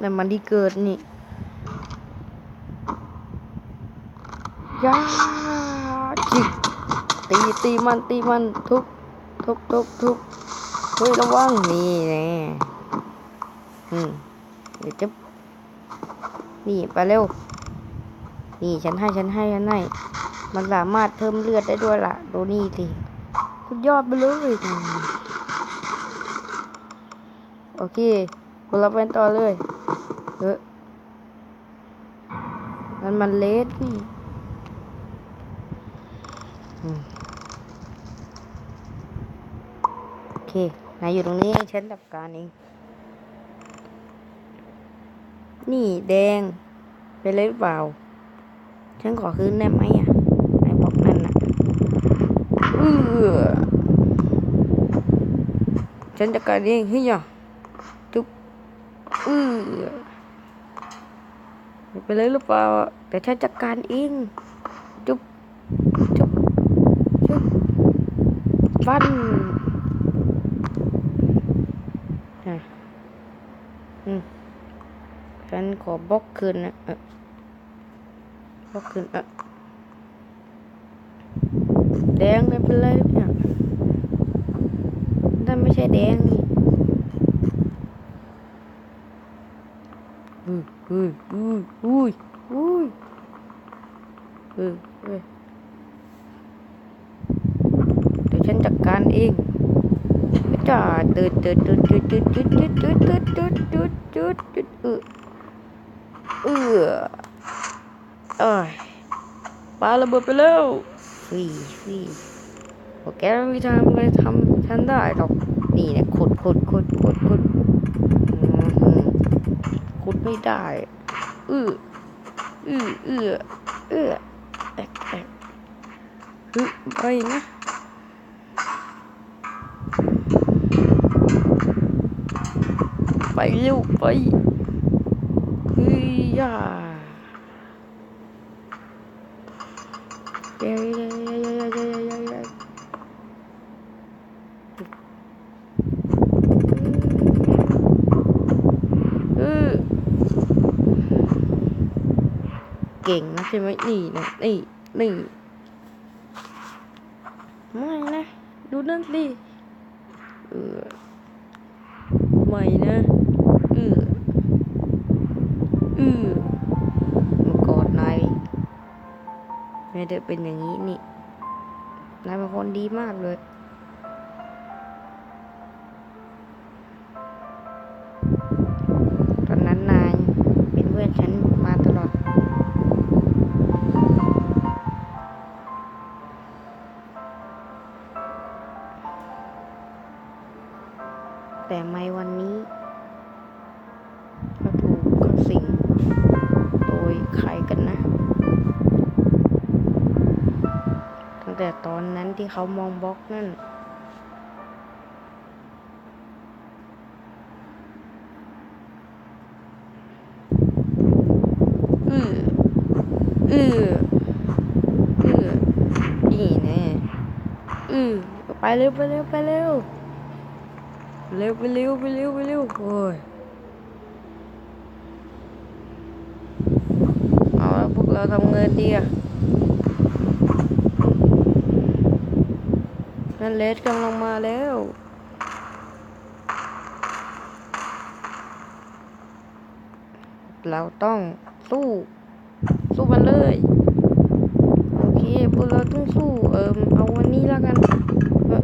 แต่มันที่เกิดนี่ยาจิกตีตีมันตีมันทุบทุบทุบทุบเฮ้ยระวังนี่แน่อืมเดี๋ยวจะนี่ไปเร็ว นี่ฉันให้ฉันให้ฉันให้มันสามารถเพิ่มเลือดได้ด้วยล่ะดูนี่สิสุดยอดไปเลยโอเคเราไปต่อเลย เออมันมันเลสนี่โอเคนายอยู่ตรงนี้ฉันจัดการเอง นี่แดง เป็นเลยหรือเปล่า ฉันขอคืนได้ไหมอะนายบอกนั่นน่ะเออฉันจัดการเองเฮ้ยอะ ออไปเลยหรือเปล่าแต่ฉันจัดการเองจุ๊บจุ๊บจุ๊บฟันอะอืมฉันขอบล็อกคืนนะเออบล็อกคืนเออแดงไม่เป็นไรเนี่ยนั่ไม่ใช่แดงนี่ อุ้ยอุ้ยอุ้ยอุ้ยเออเออเดี๋ยวฉันจัดการเองจ้าตืดตืดตืดตืดตืดตืดตืดตืดตืดตืดตืดตืดตืดเออเออเอ้ยปาระเบิดไปแล้วฟีฟีโอเคไม่ทางเลยทำฉันได้หรอกนี่เนี่ยขุดขุดขุดขุดขุด ขุดไม่ได้อื้ออื้ออื้อเออแตกแตกฮึไปนะไปเร็วไปเฮ้ยย่าเย้เย้เย้เย้เย้เย้เย้เออ เก่งนะ ใช่ไหมนี่นะนี่นี่ไม่นะ ดูนั่นสิเออไม่นะเออเออมากอดนายไม่ได้เป็นอย่างนี้นี่นายเป็นคนดีมากเลย แต่ไม่วันนี้เราถูกเข้าสิงโดยใครกันนะ ตั้งแต่ตอนนั้นที่เขามองบล็อกนั่นอืออืออือนี่แน่อือไปเร็วไปเร็วไปเร็ว เร็วไปเร็วไปเร็วไปเร็วโอ้ยเอาละพวกเราทำเงินดีอะนั่นเลสกำลังมาแล้วเราต้องสู้ สู้มันเลย โอเคพวกเราต้องสู้ เอิมเอาวันนี้แล้วกันเอ่อ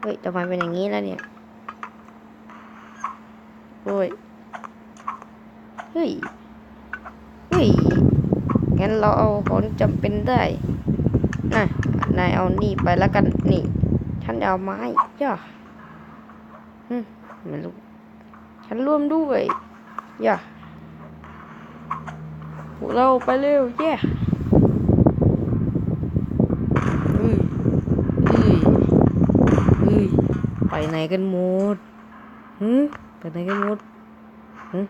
เอ่อ เฮ้ยทำไมเป็นอย่างนี้แล้วเนี่ย โอ้ย เฮ้ย เฮ้ย งั้นเราเอาของจำเป็นได้น่ะนายเอานี่ไปแล้วกันนี่ ฉันจะเอาไม้ย่าอืมไม่รู้ฉันร่วมด้วย ย่าพวกเราไปเร็วแย่เอ้ยเอ้ยเอ้ย ไปไหนกันหมดหืมไปไหนกันหมดหืม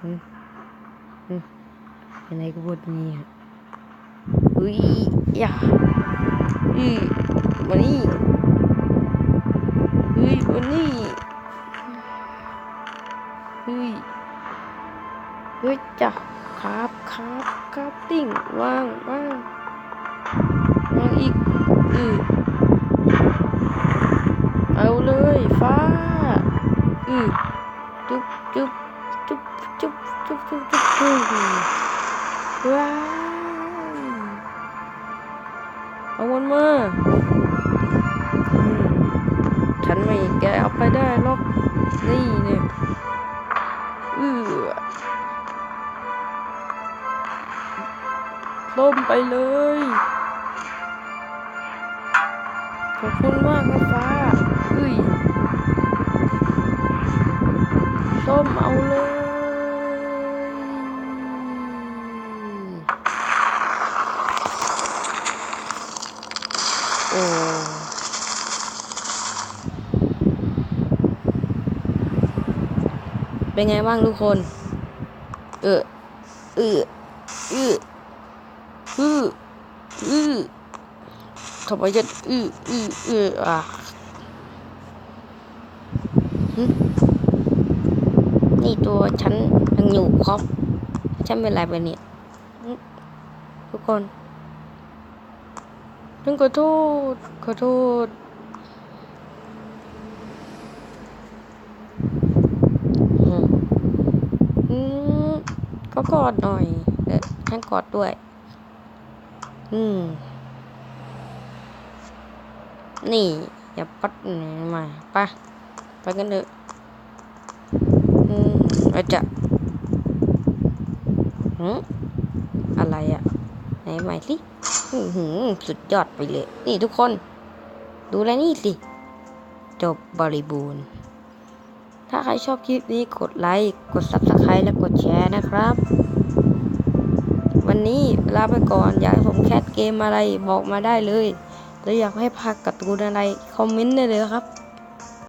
หืมหืมไปไหนกันหมดเนี่ยเฮ้ยอย่าเอ้ยมานี่เฮ้ยมานี่เฮ้ยเฮ้ยจ้ะครับครับครับติ้งว่างว่างว่างอีกเออ เอาเลยฟ้าอือจุ๊บจุ๊บจุ๊บจุ๊บจุ๊บจุ๊บจุ๊บจุ๊บว้าเอามันมาฉันไม่แกเอาไปได้หรอกนี่เนี่ยเออล่มไปเลยขอบคุณมากนะฟ้า เฮ้ยส้มเอาเลยโอ้เป็นไงบ้างทุกคน เออเออเออเออเออทำไมจะเออเออเอออะ นี่ตัวฉันยังอยู่ครับฉันเป็นไรไปเนี่ยทุกคนฉันขอโทษขอโทษอืมก็กอดหน่อยเออฉันกอดด้วย อืม นี่ อย่าปัดมาไปไปกันเถอะ ราจะหืมอะไรอะไหนใหม่สิหือสุดยอดไปเลย นี่ทุกคน ดูแลนี่สิ จบบริบูรณ์ ถ้าใครชอบคลิปนี้กดไลค์ กด subscribe และกดแชร์นะครับ วันนี้ลาไปก่อน อยากให้ผมแคสเกมอะไรบอกมาได้เลย หรืออยากให้พักการ์ตูนอะไร คอมเมนต์ได้เลยครับ